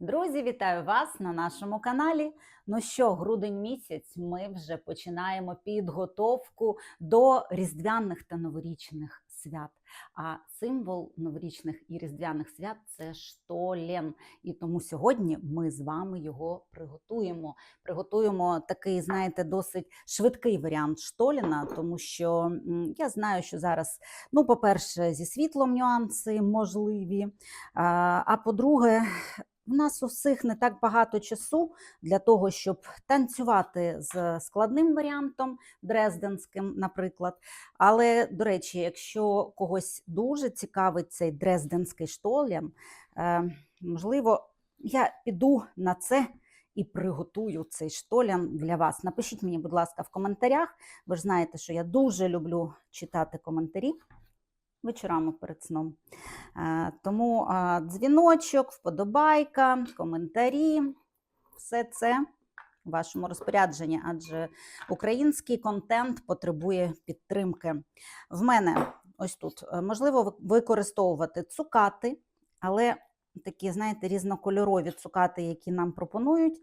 Друзі, вітаю вас на нашому каналі. Ну що, грудень місяць, ми вже починаємо підготовку до різдвяних та новорічних свят. А символ новорічних і різдвяних свят це штолен. І тому сьогодні ми з вами його приготуємо. Приготуємо такий, знаєте, досить швидкий варіант штоліна, тому що я знаю, що зараз, ну, по-перше, зі світлом нюанси можливі. А, по-друге, в нас у всіх не так багато часу для того, щоб танцювати з складним варіантом, дрезденським, наприклад. Але, до речі, якщо когось дуже цікавить цей дрезденський штолен, е, можливо, я піду на це і приготую цей штолян для вас. Напишіть мені, будь ласка, в коментарях. Ви ж знаєте, що я дуже люблю читати коментарі вечорами перед сном. Е, Тому дзвіночок, вподобайка, коментарі, все це в вашому розпорядженні, адже український контент потребує підтримки. В мене ось тут е, можливо використовувати цукати, але такі, знаєте, різнокольорові цукати, які нам пропонують.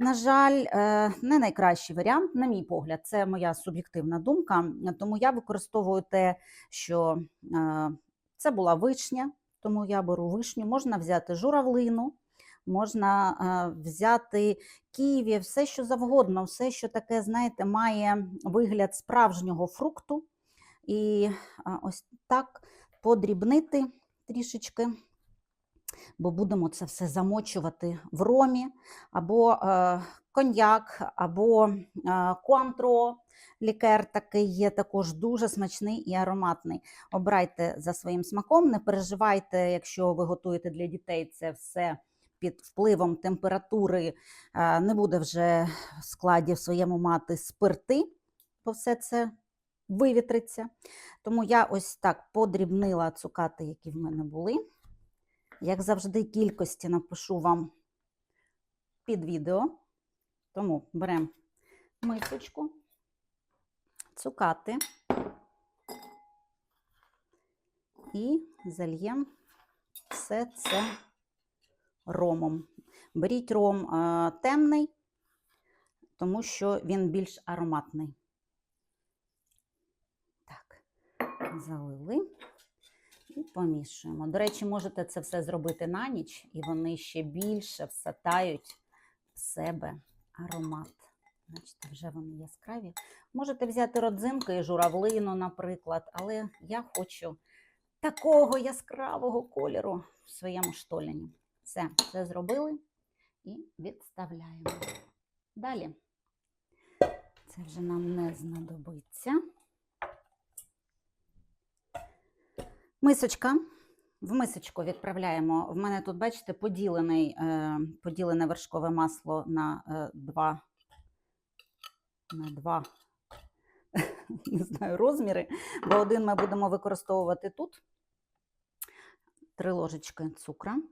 На жаль, е, не найкращий варіант, на мій погляд, це моя суб'єктивна думка. Тому я використовую те, що е, це була вишня, тому я беру вишню. Можна взяти журавлину, можна е, взяти ківі, все що завгодно, все, що таке, знаєте, має вигляд справжнього фрукту. І ось так подрібнити трішечки, бо будемо це все замочувати в ромі, або е, коньяк, або е, куантро. Лікер такий є також дуже смачний і ароматний. Обирайте за своїм смаком, не переживайте, якщо ви готуєте для дітей це все під впливом температури, е, не буде вже в складі в своєму мати спирти, бо все це вивітриться. Тому я ось так подрібнила цукати, які в мене були. Як завжди, кількості напишу вам під відео. Тому беремо мисочку, цукати і зальємо все це ромом. Беріть ром е, темний, тому що він більш ароматний. Так, залили і помішуємо. До речі, можете це все зробити на ніч, і вони ще більше всатають в себе аромат. Бачите, вже вони яскраві. Можете взяти родзинки і журавлину, наприклад, але я хочу такого яскравого кольору в своєму штоліні. Все, це зробили і відставляємо. Далі. Це вже нам не знадобиться. Мисочка. В мисочку відправляємо. В мене тут, бачите, поділений, е, поділене вершкове масло на е, два, на два не знаю, розміри, бо один ми будемо використовувати тут. Три ложечки цукра.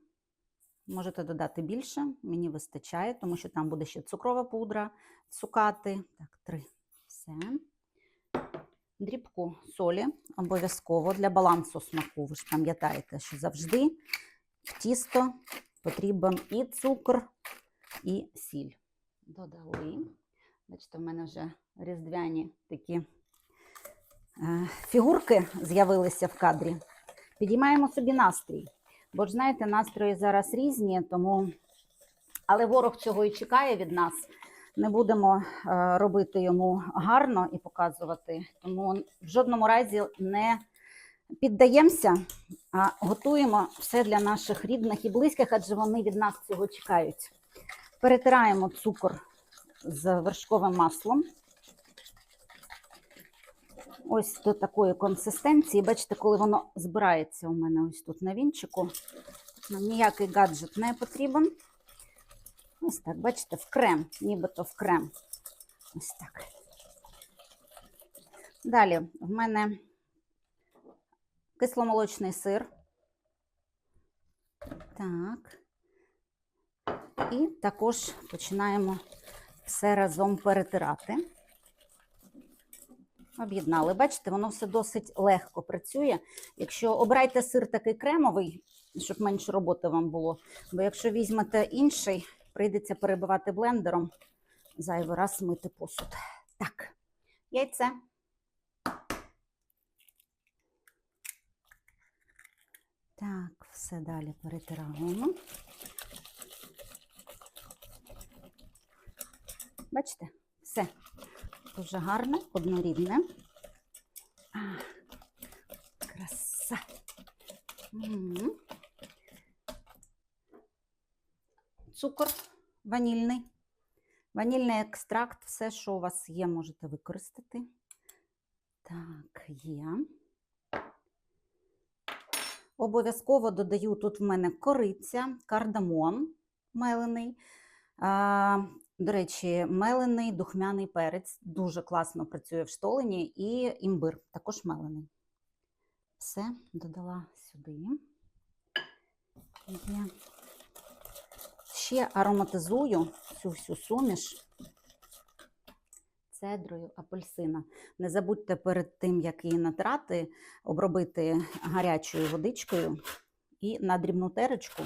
Можете додати більше, мені вистачає, тому що там буде ще цукрова пудра, цукати. Так, три. Все. Дрібку солі обов'язково для балансу смаку. Ви ж пам'ятаєте, що завжди в тісто потрібен і цукор, і сіль. Додали. Бачите, в мене вже різдвяні такі е, фігурки з'явилися в кадрі. Підіймаємо собі настрій. Бо ж знаєте, настрої зараз різні, тому але ворог цього і чекає від нас. Не будемо е, робити йому гарно і показувати. Тому в жодному разі не піддаємося, а готуємо все для наших рідних і близьких, адже вони від нас цього чекають. Перетираємо цукор з вершковим маслом. Ось до такої консистенції. Бачите, коли воно збирається у мене ось тут на вінчику, ніякий гаджет не потрібен. Ось так, бачите, в крем, нібито в крем. Ось так. Далі в мене кисломолочний сир. Так. І також починаємо все разом перетирати. Об'єднали. Бачите, воно все досить легко працює. Якщо обирайте сир такий кремовий, щоб менше роботи вам було. Бо якщо візьмете інший, прийдеться перебивати блендером, зайвий раз мити посуд. Так, яйце. Так, все далі перетираємо. Бачите, все дуже гарне, однорідне. А, краса. М. Цукор ванільний. Ванільний екстракт, все, що у вас є, можете використати. Так, є. Обов'язково додаю тут в мене кориця, кардамон мелений. А, до речі, мелений духмяний перець дуже класно працює в штолені і імбир також мелений. Все, додала сюди. Є. Ще ароматизую цю всю суміш цедрою апельсина. Не забудьте перед тим, як її натрати, обробити гарячою водичкою і на дрібну терочку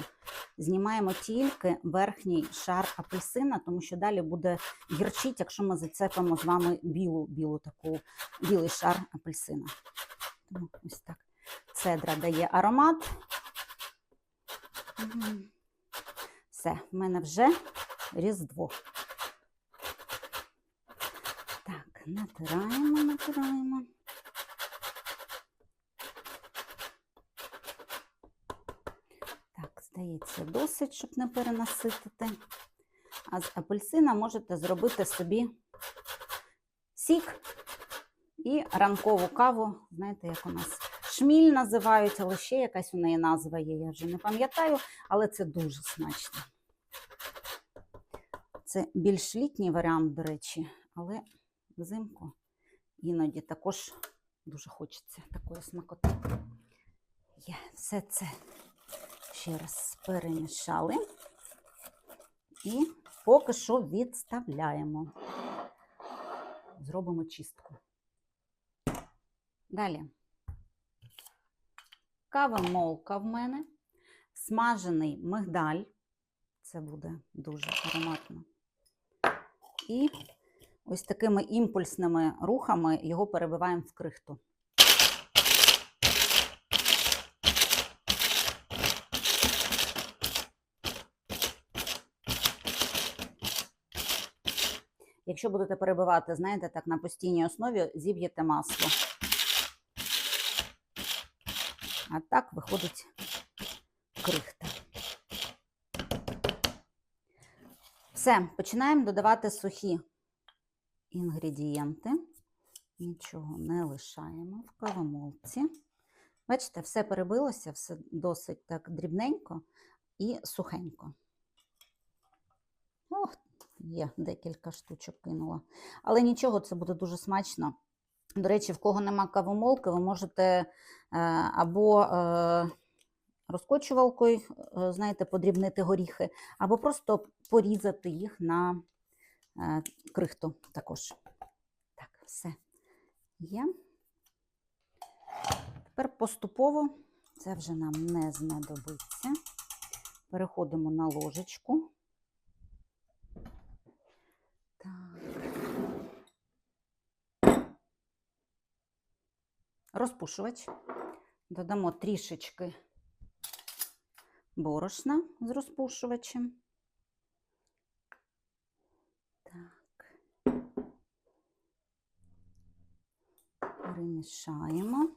знімаємо тільки верхній шар апельсина, тому що далі буде гірчить, якщо ми зацепимо з вами білу, білу таку, білий шар апельсина. Ось так. Цедра дає аромат. Все, в мене вже різдво. Так, натираємо, натираємо. Так, здається, досить, щоб не перенаситити. А з апельсина можете зробити собі сік і ранкову каву. Знаєте, як у нас шміль називають, але ще якась у неї назва є, я вже не пам'ятаю, але це дуже смачно. Це більш літній варіант, до речі, але взимку іноді також дуже хочеться такої смакоти. Є, все це ще раз перемішали і поки що відставляємо. Зробимо чистку. Далі. Кава-молка в мене, смажений мигдаль. Це буде дуже ароматно. І ось такими імпульсними рухами його перебиваємо в крихту. Якщо будете перебивати, знаєте, так на постійній основі зіб'єте масло. А так виходить крихта. Все, починаємо додавати сухі інгредієнти. Нічого не лишаємо в кавомолці. Бачите, все перебилося, все досить так дрібненько і сухенько. Ох, є декілька штучок кинула. Але нічого, це буде дуже смачно. До речі, в кого нема кавомолки, ви можете е, або е, розкочувалкою, е, знаєте, подрібнити горіхи, або просто порізати їх на крихту також. Так, все є. Тепер поступово, це вже нам не знадобиться. Переходимо на ложечку. Розпушувач. Додамо трішечки борошна з розпушувачем. Так. Перемішаємо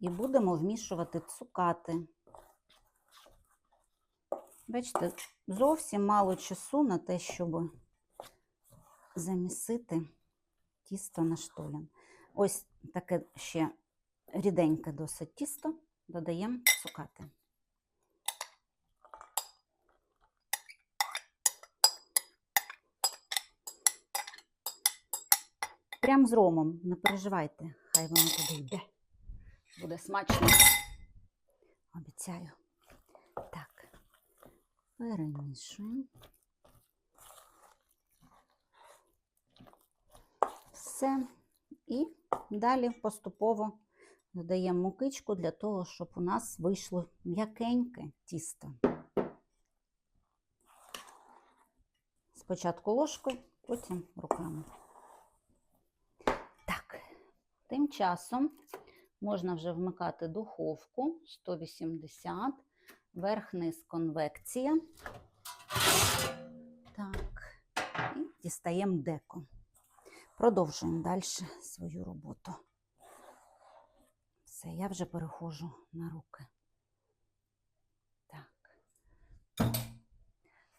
і будемо вмішувати цукати. Бачите, зовсім мало часу на те, щоб замісити тісто на штолін. Ось таке ще ріденьке досить тісто, додаємо цукати. Прям з ромом, не переживайте, хай воно туди йде. Буде смачно. Обіцяю. Так, перемішуємо. Все. І далі поступово додаємо мукичку для того, щоб у нас вийшло м'якеньке тісто. Спочатку ложкою, потім руками. Так, тим часом можна вже вмикати духовку 180, верх-низ конвекція. Так, і дістаємо деко. Продовжуємо далі свою роботу. Все, я вже перехожу на руки. Так.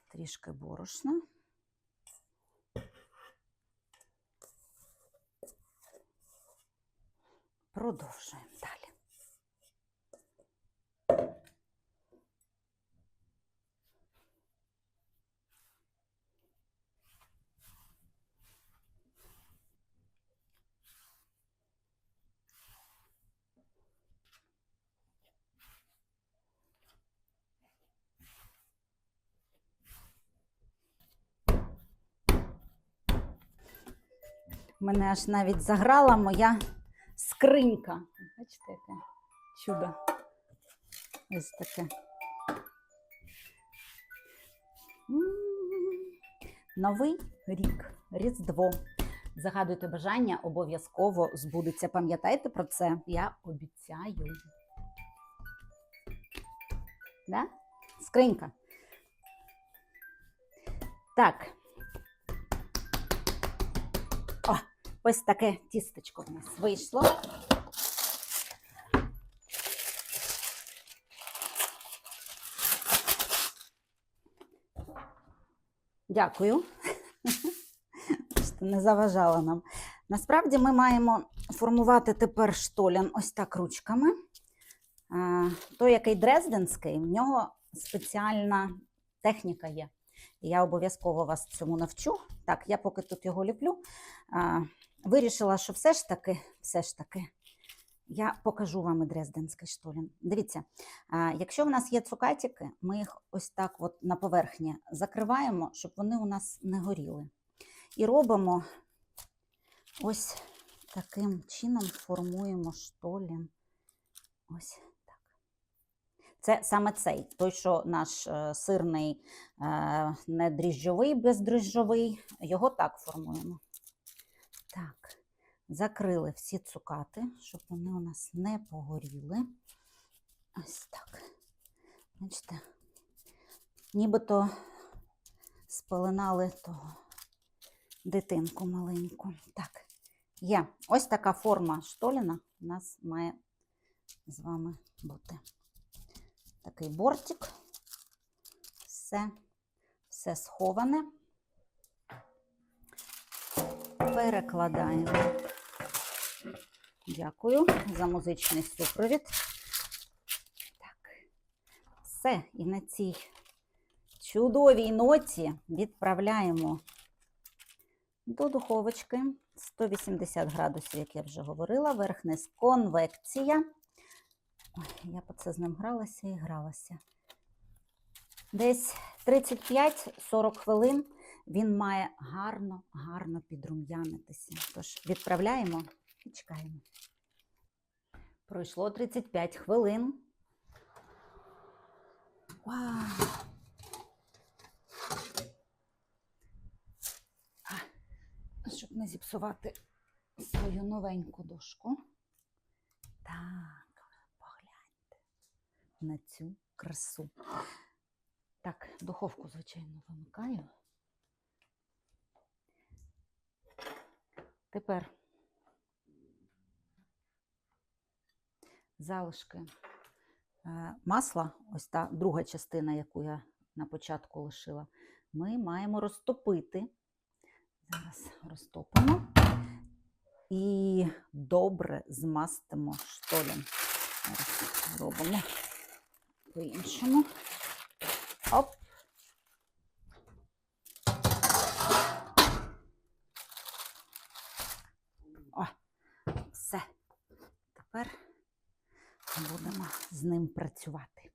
Трішки борошна. Продовжуємо. Мене аж навіть заграла моя скринька. Бачите, яке чудо. Ось таке. Новий рік, Різдво. Загадуйте бажання, обов'язково збудеться. Пам'ятайте про це, я обіцяю. Да? Скринька. Так. Ось таке тістечко в нас вийшло. Дякую. Що не заважала нам. Насправді ми маємо формувати тепер штолян ось так ручками. Той, який дрезденський, в нього спеціальна техніка є. Я обов'язково вас цьому навчу. Так, я поки тут його ліплю, вирішила, що все ж таки, все ж таки, я покажу вам і дрезденський штолін. Дивіться, якщо в нас є цукатики, ми їх ось так от на поверхні закриваємо, щоб вони у нас не горіли. І робимо ось таким чином формуємо штолін. Ось. Це саме цей, той, що наш е, сирний е, не дріжджовий, бездріжджовий, його так формуємо. Так, закрили всі цукати, щоб вони у нас не погоріли. Ось так. Бачите, нібито спеленали того дитинку маленьку. Так, є ось така форма штоліна у нас має з вами бути. Такий бортик. Все, все сховане. Перекладаємо. Дякую за музичний супровід. Так, все. І на цій чудовій ноті відправляємо до духовочки 180 градусів, як я вже говорила, верх-низ конвекція. Ой, я по це з ним гралася і гралася. Десь 35-40 хвилин він має гарно, гарно підрум'янитися. Тож відправляємо і чекаємо. Пройшло 35 хвилин. Вау! Щоб не зіпсувати свою новеньку дошку. Так, погляньте на цю красу. Так, духовку, звичайно, вимикаю. Тепер залишки е, масла, ось та друга частина, яку я на початку лишила, ми маємо розтопити. Зараз розтопимо і добре змастимо штолем. Робимо по-іншому. Оп. О, все. Тепер будемо з ним працювати.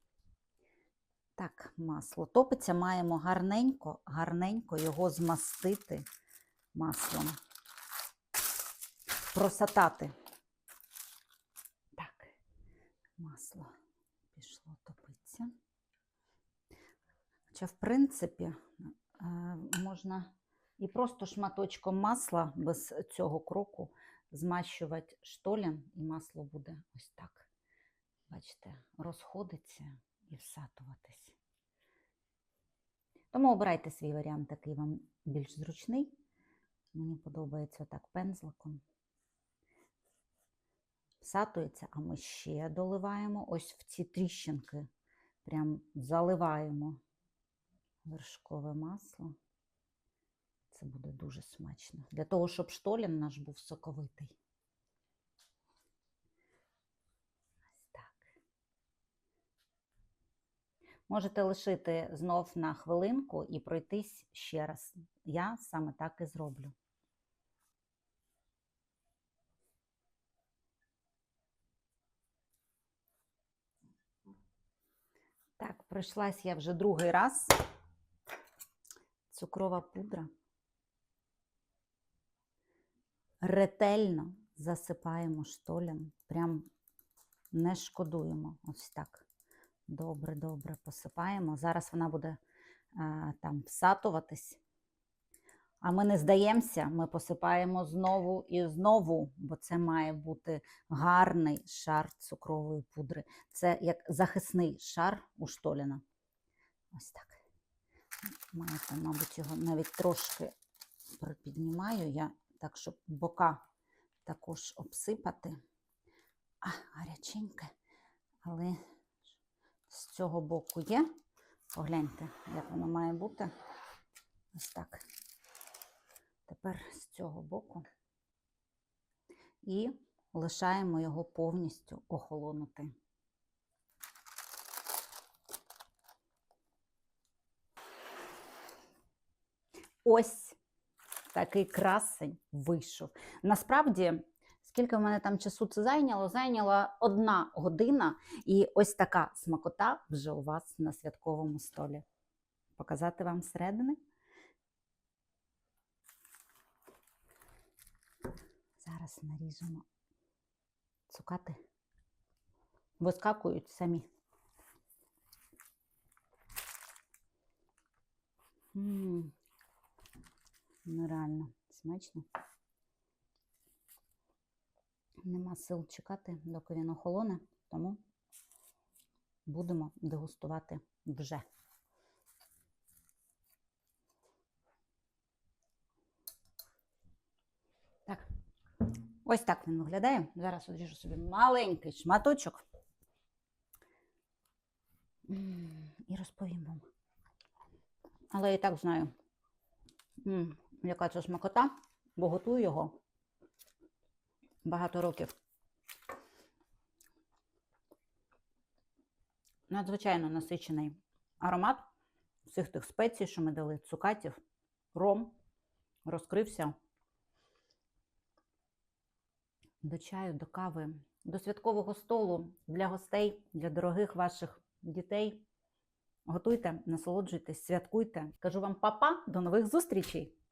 Так, масло топиться, маємо гарненько, гарненько його змастити маслом. Просатати. Так. Масло пішло топитися. Хоча, в принципі, е, можна і просто шматочком масла без цього кроку змащувати штолін, і масло буде ось так. Бачите, розходиться і всатуватись. Тому обирайте свій варіант, який вам більш зручний. Мені подобається так пензликом. Всатується, а ми ще доливаємо ось в ці тріщинки. Прям заливаємо вершкове масло. Це буде дуже смачно. Для того, щоб штолін наш був соковитий. Ось так. Можете лишити знов на хвилинку і пройтись ще раз. Я саме так і зроблю. Так, пройшлась я вже другий раз. Цукрова пудра. Ретельно засипаємо штолем. Прям не шкодуємо. Ось так. Добре, добре посипаємо. Зараз вона буде а, там всатуватись. А ми не здаємося, ми посипаємо знову і знову, бо це має бути гарний шар цукрової пудри. Це як захисний шар у штоліна. Ось так. Маєте, мабуть, його навіть трошки припіднімаю я, так, щоб бока також обсипати. А, гаряченьке, але з цього боку є. Погляньте, як воно має бути. Ось так. Тепер з цього боку. І лишаємо його повністю охолонути. Ось такий красень вийшов. Насправді, скільки в мене там часу це зайняло? Зайняла одна година, і ось така смакота вже у вас на святковому столі. Показати вам всередини? Зараз наріжемо цукати. Вискакують самі. М, Нереально смачно. Нема сил чекати, доки він охолоне, тому будемо дегустувати вже. Так, ось так він виглядає. Зараз одріжу собі маленький шматочок. І розповім вам. Але я і так знаю, яка це смакота, бо готую його багато років. Надзвичайно насичений аромат всіх тих спецій, що ми дали, цукатів, ром, розкрився до чаю, до кави, до святкового столу для гостей, для дорогих ваших дітей. Готуйте, насолоджуйтесь, святкуйте. Кажу вам папа, до нових зустрічей!